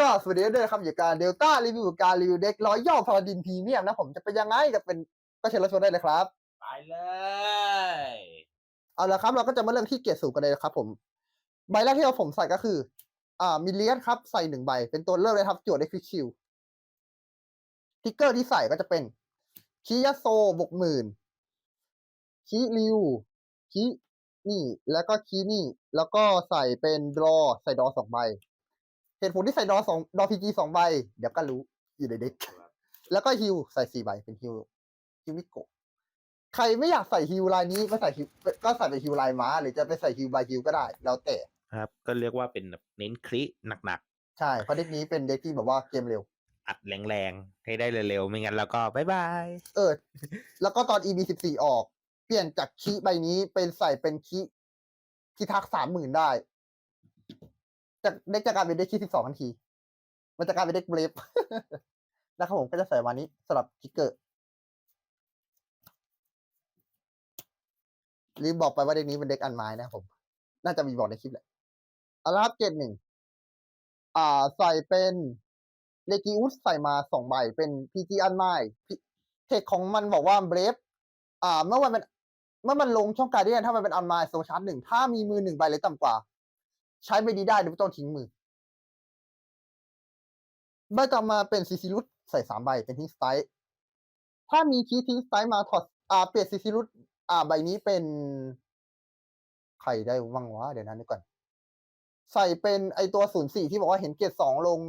ก็สวัสดีด้วยนะครับอยู่การเดลต้ารีวิวการรีวิวเด็กร้อยย่อพาราดินพรีเมียมนะผมจะเป็นยังไงจะเป็นก็เชิญรับชมได้เลยครับ ไปเลย เอาละครับเราก็จะมาเริ่มที่เกียรติสูงกันเลยนะครับ ผม ใบแรกที่เราผมใส่ก็คือ อ่ามิเลียสครับใส่หนึ่งใบ เป็นตัวเลือกเลยครับจวดได้คลิกคิวทิกเกอร์ที่ใส่ก็จะเป็นคียาโซบวกหมื่นคีริวคีนี่ แล้วก็คีนี่ แล้วก็ใส่เป็นดรอ ใส่ดรอสองใบ เหตุผลที่ใส่ดรอสองดรอพีจีสองใบ เดี๋ยวก็รู้อยู่ในเด็ก แล้วก็ฮิวใส่สี่ใบเป็นฮิวฮิวมิโกะใครไม่อยากใส่ฮิวลายนี้ก็ใส่ฮิวก็ใส่เป็นฮิวลายม้า หรือจะไปใส่ฮิวบายฮิวก็ได้ แล้วแต่ครับ ก็เรียกว่าเป็นแบบเน้นคลิหนักใช่เพราะเด็กนี้เป็นเด็กที่แบบว่าเกมเร็วๆอัดแรงๆ ให้ได้เร็วๆ ไม่งั้นแล้วก็บายบาย เออ แล้วก็ตอน EB สิบสี่ออก เปลี่ยนจากคีใบนี้เป็นใส่เป็นคีคีทักสามหมื่นได้ จากเด็กจะกลายเป็นเด็กคีสิบสองทันที มันจะกลายเป็นเด็กเบรฟนะครับผมก็จะใส่วันนี้สำหรับคิกเกอร์รีบบอกไปว่าเด็กนี้เป็นเด็กอันไม้นะครับผม น่าจะมีบอกในคลิปแหละอารับเกตหนึ่งอ่า ใส่เป็นเลกิอุสใส่มาสองใบเป็นพีจีอันไม้เทคของมันบอกว่าเบรฟอ่า เมื่อวันมันเมื่อมันลงช่องการเดียนถ้ามันเป็นอันไม้โซชาร์จหนึ่งถ้ามีมือหนึ่งใบหรือต่ำกว่า ใช้ใบนี้ได้โดยไม่ต้องทิ้งมือ ใบต่อมาเป็นซีซีรุตใส่สามใบเป็นทิ้งสไตล์ถ้ามีคีทิ้งสไตล์มาถอดอ่าเปลี่ยนซีซีรุตอ่าใบนี้เป็น ใครได้บ้างวะเดี๋ยวนั้นก่อน ใส่เป็นไอตัวศูนย์สี่ที่บอกว่าเห็นเกรดสองลง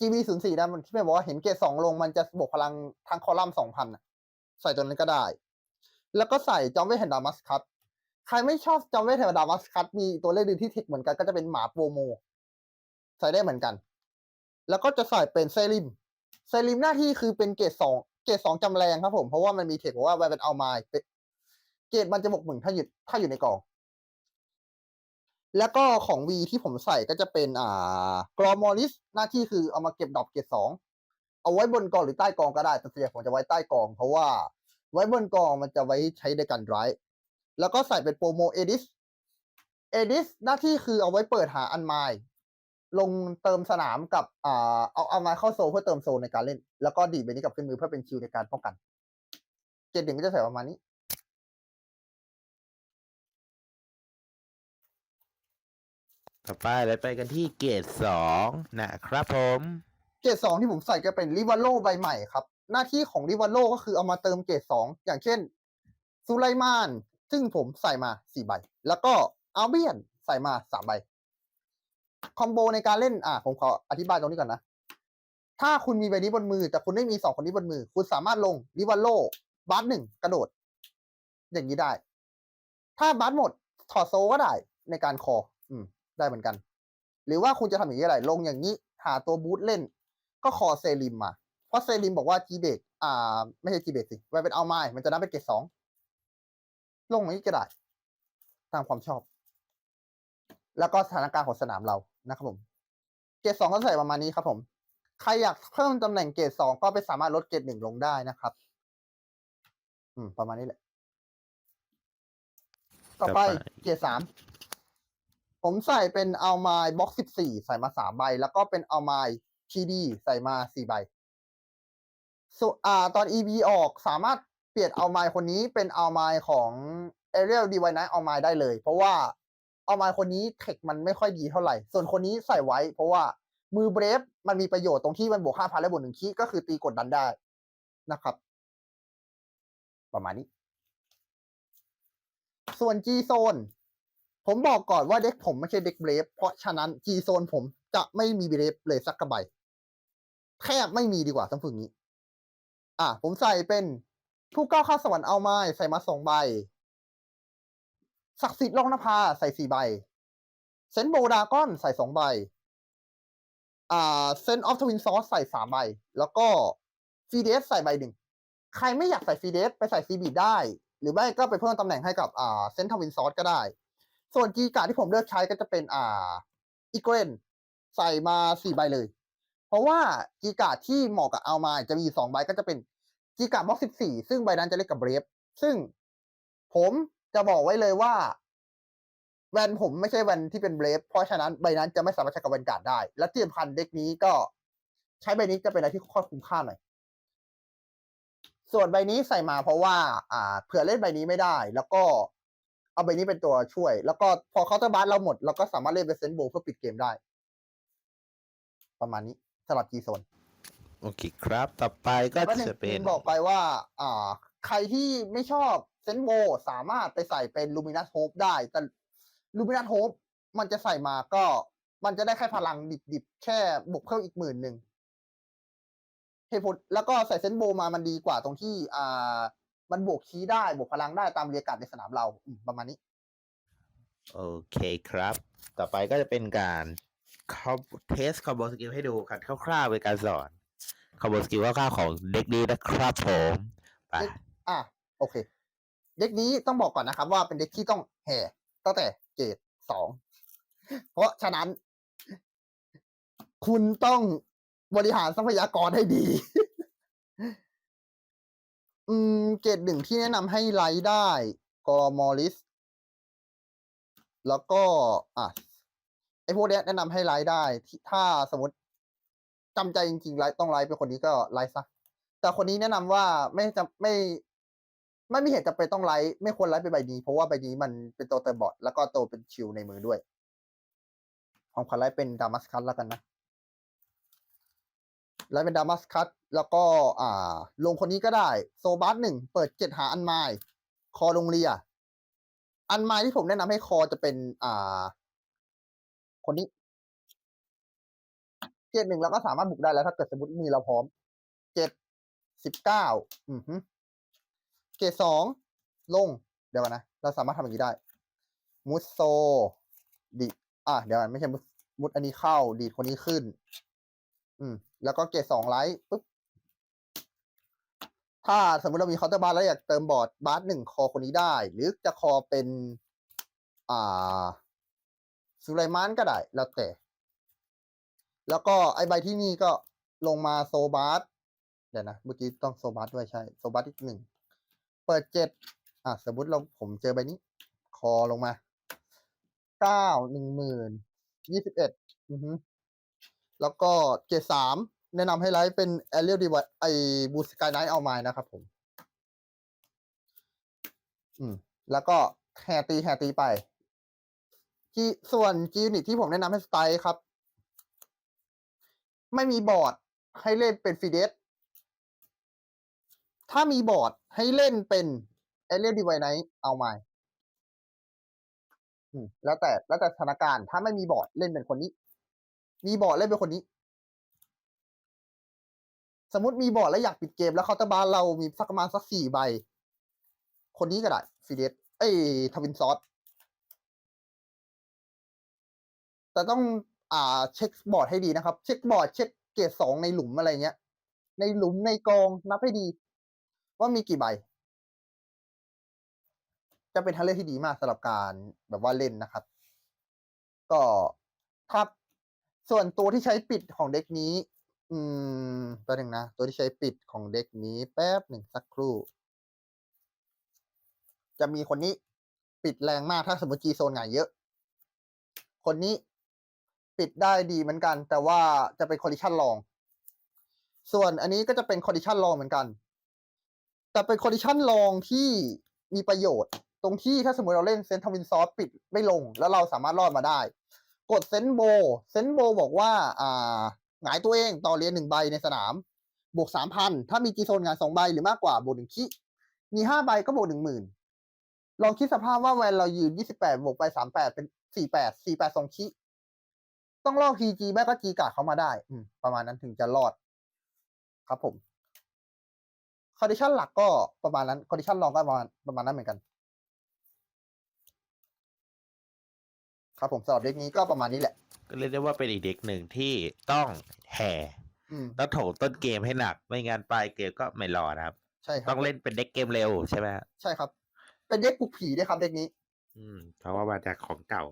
GB ศูนย์สี่นะมันที่ไม่บอกว่าเห็นเกรดสองลง มันจะบวกพลังทั้งคอลัมน์สองพันใส่ตัวนั้นก็ได้ แล้วก็ใส่จอมเวทแห่งดามัสคัต ใครไม่ชอบจอมเวทแห่งดามัสคัตมีตัวเลขดืนที่เทคเหมือนกันก็จะเป็นหมาโปรโม ใส่ได้เหมือนกัน แล้วก็จะใส่เป็นเซริม เซริมหน้าที่คือเป็นเกรดสองเกรดสองจำแรงครับผม เพราะว่ามันมีเทคบอกว่าไวเป็นเอาไม้เกรดมันจะบกหมื่นถ้าอยู่ถ้าอยู่ในกล่อง แล้วก็ของ V ที่ผมใส่ก็จะเป็นอ่ากรอมอริสหน้าที่คือเอามาเก็บดอกเกรดสองเอาไว้บนกองหรือใต้กองก็ได้แต่ส่วนใหญ่ผมจะไว้ใต้กอง เพราะว่า ไว้บนกองมันจะไว้ใช้ในการไร แล้วก็ใส่เป็นโปรโมเอดิสเอดิสหน้าที่คือเอาไว้เปิดหาอันไมล์ลงเติมสนามกับอ่าเอาเอามาเข้าโซลเพื่อเติมโซลในการเล่น แล้วก็ดีดไปนี้กลับขึ้นมือเพื่อเป็นคิวในการป้องกัน เกรดหนึ่งก็จะใส่ประมาณนี้ ต่อไปเราไปกันที่เกรดสองนะครับผม เกรดสองที่ผมใส่ก็เป็นริวาโลใบใหม่ครับ หน้าที่ของริวาโลก็คือเอามาเติมเกรดสองอย่างเช่นซูไลมาน ซึ่งผมใส่มาสี่ใบ แล้วก็อัลเบียนใส่มาสามใบ คอมโบในการเล่น อะผมขออธิบายตรงนี้ก่อนนะ ถ้าคุณมีใบนี้บนมือ แต่คุณไม่มีสองคนนี้บนมือ คุณสามารถลงริวาโลบัสหนึ่งกระโดด อย่างนี้ได้ ถ้าบัสหมดถอดโซก็ได้ในการคอ อืม ได้เหมือนกัน หรือว่าคุณจะทำอย่างนี้อะไรลงอย่างนี้ หาตัวบูทเล่น ก็คอเซริมมา เพราะเซริมบอกว่าจีเบกอ่า ไม่ใช่จีเบกสิไว้เป็นเอาไม้มันจะนับเป็นเกรดสอง ลงอย่างนี้ก็ได้ตามความชอบ แล้วก็สถานการณ์ของสนามเรานะครับผม เกรดสองก็ใส่ประมาณนี้ครับ ผม ใครอยากเพิ่มตำแหน่งเกรดสองก็ไปสามารถลดเกรดหนึ่งลงได้นะครับ อืม ประมาณนี้แหละ ต่อไปต่อไปเกรดสามผมใส่เป็นเอาไม้บ็อกสิบสี่ใส่มาสามใบ แล้วก็เป็นเอาไม้ทีดีใส่มาสี่ใบส่วนอ่า ตอน EB ออกสามารถ เปลี่ยนเอาไม้คนนี้เป็นเอาไม้ของ Ariel d i v i n e เอาไม้ได้เลย เพราะว่าเอาไม้คนนี้เทคมันไม่ค่อยดีเท่าไหร่ ส่วนคนนี้ใส่ไว้ เพราะว่ามือเบรฟมันมีประโยชน์ตรงที่มันบวกห้าพันและบวกหนึ่งคีก็คือตีกดดันได้นะครับ ประมาณนี้ ส่วน G Zone ผมบอกก่อนว่าเด็กผมไม่ใช่เด็กเบรฟเพราะฉะนั้น G Zone ผมจะไม่มีเบรฟเลยสักกระใบแทบไม่มีดีกว่าต้องฝึกนี้ อะผมใส่เป็น ผู้ก้าวข้าสวรรค์เอาไม้ใส่มาสองใบ ศักดิ์สิทธิ์ล่องนภาใส่สี่ใบ เซนโบดากอนใส่สองใบ อ่า เซนออฟทวินซอสใส่สามใบ แล้วก็ฟีเดสใส่ใบหนึ่ง ใครไม่อยากใส่ฟีเดสไปใส่ซีบีได้ หรือไม่ก็ไปเพิ่มตำแหน่งให้กับ อ่า เซนทวินซอสก็ได้ ส่วนจีการ์ดที่ผมเลือกใช้ก็จะเป็น อ่า อีเกรนใส่มาสี่ใบเลย เพราะว่าจีการ์ดที่เหมาะกับเอามาจะมีสองใบก็จะเป็น จีการ์ดบล็อกสิบสี่ซึ่งใบนั้นจะเล็กกับเบรฟซึ่งผมจะบอกไว้เลยว่าแวนผมไม่ใช่แวนที่เป็นเบรฟเพราะฉะนั้นใบนั้นจะไม่สามารถใช้กับแวนการ์ดได้ และที่สำคัญเด็กนี้ก็ใช้ใบนี้จะเป็นอะไรที่ค่อนคุ้มค่าหน่อย ส่วนใบนี้ใส่มาเพราะว่า อ่า เผื่อเล่นใบนี้ไม่ได้ แล้วก็เอาใบนี้เป็นตัวช่วย แล้วก็พอเคาน์เตอร์บาร์เราหมดเราก็สามารถเล่นเป็นเซนโบเพื่อปิดเกมได้ ประมาณนี้สำหรับจีโซน โอเคครับ ต่อไปก็แล้วก็จะเป็นลืมบอกไปว่า อ่า ใครที่ไม่ชอบเซนโบสามารถไปใส่เป็นลูมินัสโฮปได้ แต่ลูมินัสโฮปมันจะใส่มาก็ มันจะได้แค่พลังดิบๆ แค่บวกเพิ่มอีกหมื่นหนึ่งเหตุผลแล้วก็ใส่เซนโบมามันดีกว่าตรงที่อ่า มันบวกคีย์ได้บวกพลังได้ตามเรียกการดในสนามเราอืมประมาณนี้ โอเคครับ ต่อไปก็จะเป็นการเขาเทสคอมโบสกิลให้ดูกันคร่าวๆเป็นการสอน คอมโบสกิลคร่าวๆของเด็กนี้นะครับผมไปอะโอเค เด็กนี้ต้องบอกก่อนนะครับ ว่าเป็นเด็กที่ต้องแห่ตั้งแต่เกรดสองเพราะฉะนั้น คุณต้องบริหารทรัพยากรให้ดี อืม เกรดหนึ่งที่แนะนำให้ไลท์ได้กอมอริส แล้วก็ อะไอพวกเนี้ยแนะนำให้ไลท์ได้ที่ถ้าสมมติ จำใจจริงๆไลท์ต้องไลท์เป็นคนนี้ก็ไลท์ซะแต่คนนี้แนะนำว่าไม่จำไม่ไม่มีเหตุจำเป็นต้องไลท์ไม่ควรไลท์ไปใบนี้ เพราะว่าใบนี้มันเป็นตัวเติมบอทแล้วก็ตัวเป็นชิลในมือด้วย ของขวัญไลท์เป็นดามัสคัตแล้วกันนะไลท์เป็นดามัสคัตแล้วก็ อ่า ลงคนนี้ก็ได้ โซบัสหนึ่งเปิดเจ็ดหาอันไมล์คอลงเรีย อันไมล์ที่ผมแนะนำให้คอจะเป็น อ่า คนนี้ เจ็ดหนึ่งเราก็สามารถบุกได้แล้วถ้าเกิดสมมติมือเราพร้อมเจ็ดสิบเก้าอือฮึเกรดสองลง เดี๋ยวนะเราสามารถทำอย่างนี้ได้ มุดโซดีอะเดี๋ยวไม่ใช่มุดมุดอันนี้เข้าดีดคนนี้ขึ้น อืม แล้วก็เกรดสองไลท์ปุ๊บถ้าสมมติเรามีเคาน์เตอร์บาร์แล้วอยากเติมบอร์ดบาร์หนึ่งคอคนนี้ได้ หรือจะคอเป็น อ่าสุไลมานก็ได้ แล้วแต่ แล้วก็ไอใบที่นี่ก็ลงมาโซบาร์เดี๋ยวนะเมื่อกี้ต้องโซบาร์ด้วยใช่โซบาร์อีกหนึ่งเปิดเจ็ดอะสมมติเราผมเจอใบนี้ คอลงมาเก้าหนึ่งหมื่นยี่สิบเอ็ดอือฮึแล้วก็เกรดสามแนะนำให้ไลฟ์เป็นแอเรียลดีวไอบูสกายไนท์เอาไม้นะครับผม อืม แล้วก็แฮตีแฮตีไป ที่ส่วนจีนิตที่ผมแนะนำให้สไตล์ครับ ไม่มีบอร์ดให้เล่นเป็นฟีเดสถ้ามีบอร์ดให้เล่นเป็นเอเรียลดีไวไนเอาไม้อืมแล้วแต่แล้วแต่สถานการณ์ถ้าไม่มีบอร์ดเล่นเป็นคนนี้ มีบอร์ดเล่นเป็นคนนี้ สมมติมีบอร์ดแล้วอยากปิดเกม แล้วเคาน์เตอร์บาร์เรามีสักประมาณสักสี่ใบ คนนี้ก็ได้ฟีเดสเอ้ยทวินซอสแต่ต้อง อ่าเช็คบอร์ดให้ดีนะครับ เช็คบอร์ดเช็คเกรดสองในหลุมอะไรเงี้ย ในหลุมในกองนับให้ดี ว่ามีกี่ใบ จะเป็นทางเลือกที่ดีมากสำหรับการแบบว่าเล่นนะครับ ก็ถ้าส่วนตัวที่ใช้ปิดของเด็กนี้ อืมแป๊บหนึงนะ ตัวที่ใช้ปิดของเด็กนี้ แป๊บหนึ่งสักครู่ จะมีคนนี้ปิดแรงมากถ้าสมมติจีโซนหงายเยอะ คนนี้ ปิดได้ดีเหมือนกัน แต่ว่าจะเป็นคอ n ดิชันลอง ส่วนอันนี้ก็จะเป็นคอ n ดิชันลองเหมือนกัน แต่เป็นคอ n ดิชันลองที่มีประโยชน์ ตรงที่ถ้าสมมติเราเล่นเซนทวินซอสปิดไม่ลง แล้วเราสามารถรอดมาได้ กดเซนโบเซนโบบอกว่า อ่าหงายตัวเองต่อเรียนหนึ่งใบในสนาม บวกสามพันถ้ามีจีโซนงานสองใบหรือมากกว่าบวกหนึ่งคิมีห้าใบก็บวกหนึ่งหมื่นลองคิดสภาพว่าแวนเรายืนยี่สิบแปดบวกไปสามแปดเป็นสี่แปดสี่แปดสองคิ ต้องลอกทีจีแม่ก็จีกาเขามาได้ อืมประมาณนั้นถึงจะรอด ครับผมคอนดิชันหลักก็ประมาณนั้นคอนดิชันรองก็ประมาณประมาณนั้นเหมือนกัน ครับผมสำหรับเด็กนี้ก็ประมาณนี้แหละ ก็เรียกได้ว่าเป็นอีกเด็กหนึ่งที่ต้องแห่อืมต้องโถมต้นเกมให้หนัก ไม่งั้นปลายเกมก็ไม่รอดนะครับ ใช่ครัต้บ องเล่นเป็นเด็กเกมเร็วใช่ไหมฮะใช่ครับ เป็นเด็กปลุกผีด้วยครับเด็กนี้ อืมเพราะว่ามาจากของเก่า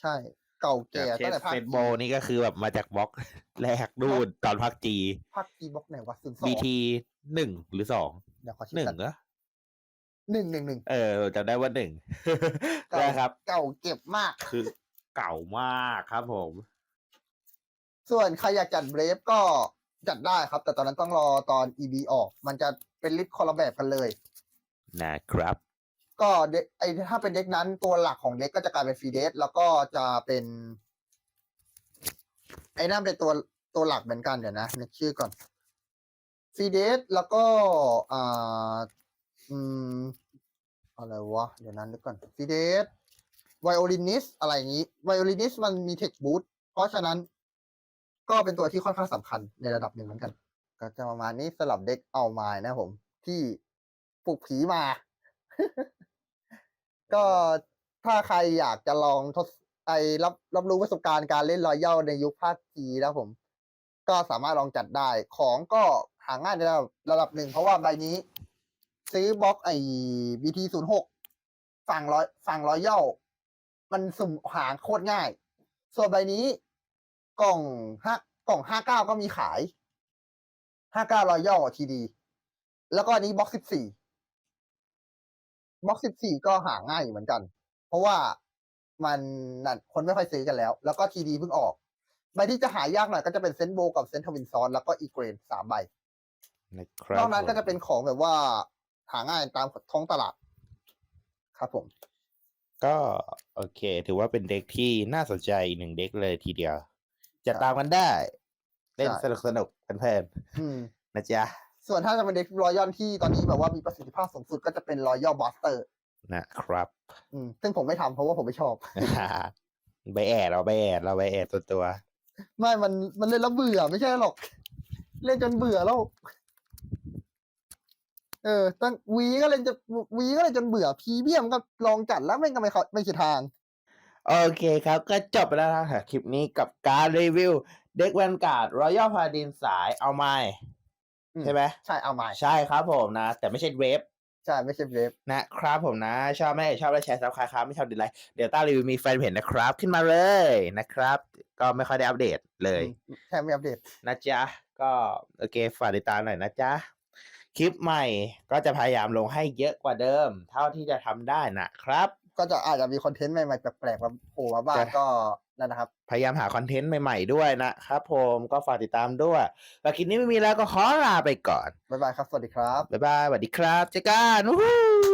ใช่ เก่าแต่แก่เชตั้งสแต่ภาคเฟนโบนี่ก็คือแบบมาจากบล็อกแรกนู่นตอนภาคจีภาคกีบ็อกไหนวะศูนย์สองบีทีหนึ่งหรือสองเดี๋ยวขอเช็คหนึ่งกันเหรอหนึ่งหนึ่งหนึ่งเออจำได้ว่าหนึ่งเก่านะครับ เก่าเก็บมากคือ เก่ามากครับผม ส่วนใครอยากจัดเบรฟก็จัดได้ครับ แต่ตอนนั้นต้องรอตอน EB ออก มันจะเป็นลิสต์คนละแบบกันเลย นะครับ ก็เด็กไอถ้าเป็นเด็กนั้นตัวหลักของเด็กก็จะกลายเป็นฟรีเดสแล้วก็จะเป็น ไอ้นั่นเป็นตัวตัวหลักเหมือนกันเดี๋ยวนะนึกชื่อก่อนฟรีเดสแล้วก็อ่าอืมอะไรวะ เดี๋ยวนั้นนึกก่อนฟรีเดสไวโอลินิสอะไรอย่างนี้ไวโอลินิสมันมีเทคบูทเพราะฉะนั้น ก็เป็นตัวที่ค่อนข้างสำคัญในระดับหนึ่งเหมือนกัน ก็จะประมาณนี้สลับเด็กเอาไม้นะผม ที่ปลุกผีมา ก็ถ้าใครอยากจะลองทดไอรับรับรู้ประสบการณ์การเล่นรอยย่าในยุคภาคจีนะผม ก็สามารถลองจัดได้ ของก็หาง่ายในระดับระดับหนึ่ง เพราะว่าใบนี้ ซื้อบล็อกไอบีทีศูนย์หกฝั่งร้อยฝั่งรอยย่า มันสุ่มหาโคตรง่าย ส่วนใบนี้กล่องห้ากล่องห้าเก้าก็มีขายห้าเก้ารอยย่าทีดี แล้วก็อันนี้บล็อกสิบสี่ บล็อกสิบสี่ก็หาง่ายอยู่เหมือนกัน เพราะว่ามันนั่นคนไม่ค่อยซื้อกันแล้ว แล้วก็ทีดีเพิ่งออกใบที่จะหายากหน่อยก็จะเป็นเซนต์โบกับเซนต์ทวินซอนแล้วก็อีเกรนสามใบนะครับนอกนั้นก็ผมจะเป็นของแบบว่าหาง่ายตามท้องตลาด ครับผม ก็โอเค ถือว่าเป็นเด็กที่น่าสนใจอีกหนึ่งเด็กเลยทีเดียว จะใช่ตามกันได้ เล่นใช่สนุกสนุกๆเพลินอืมๆนะจ๊ะ ส่วนถ้าจะเป็นเด็กรอยย่อนที่ตอนนี้แบบว่ามีประสิทธิภาพสูงสุดก็จะเป็นรอยย่อบัสเตอร์นะครับ อืมซึ่งผมไม่ทำเพราะว่าผมไม่ชอบใบแอดเราใบแอดเราใบแอดตัวตัวไม่มันมันเล่นแล้วเบื่อไม่ใช่หรอก เล่นจนเบื่อแล้ว เออ ตั้งวีก็เล่นจะวีก็เล่นจนเบื่อพรีเมียมก็ลองจัดแล้วไม่งก็ไม่เข้าไม่ใช่ทาง โอเคครับ ก็จบไปแล้วนะครับคลิปนี้กับการรีวิว เด็กแวนการ์ดรอยัลพาดินสายเอาไม้อืม ใช่ไหมใช่เอามาใช่ครับผมนะ แต่ไม่ใช่เวฟใช่ไม่ใช่เวฟนะครับผมนะ ชอบไหมชอบแล้วแชร์ซับสไครต์ครับไม่ชอบดีไลค์เดี๋ยวต้ารีวิวมีแฟนเพจนะครับ ขึ้นมาเลยนะครับ ก็ไม่ค่อยได้อัปเดตเลยอืมแค่ไม่อัปเดตนะจ๊ะ ก็โอเคฝากติดตามหน่อยนะจ๊ะ คลิปใหม่ก็จะพยายามลงให้เยอะกว่าเดิม เท่าที่จะทำได้นะครับ ก็จะอาจจะมีคอนเทนต์ใหม่ๆแปลกๆมาโผล่มาบ้างใช่ก็ นั่นนะครับ พยายามหาคอนเทนต์ใหม่ๆด้วยนะครับผมก็ฝากติดตามด้วยแล้วคลิปนี้ไม่มีแล้วก็ขอลาไปก่อน บ๊ายบายครับ สวัสดีครับ บ๊ายบายสวัสดีครับเจอกันวู้ฮู้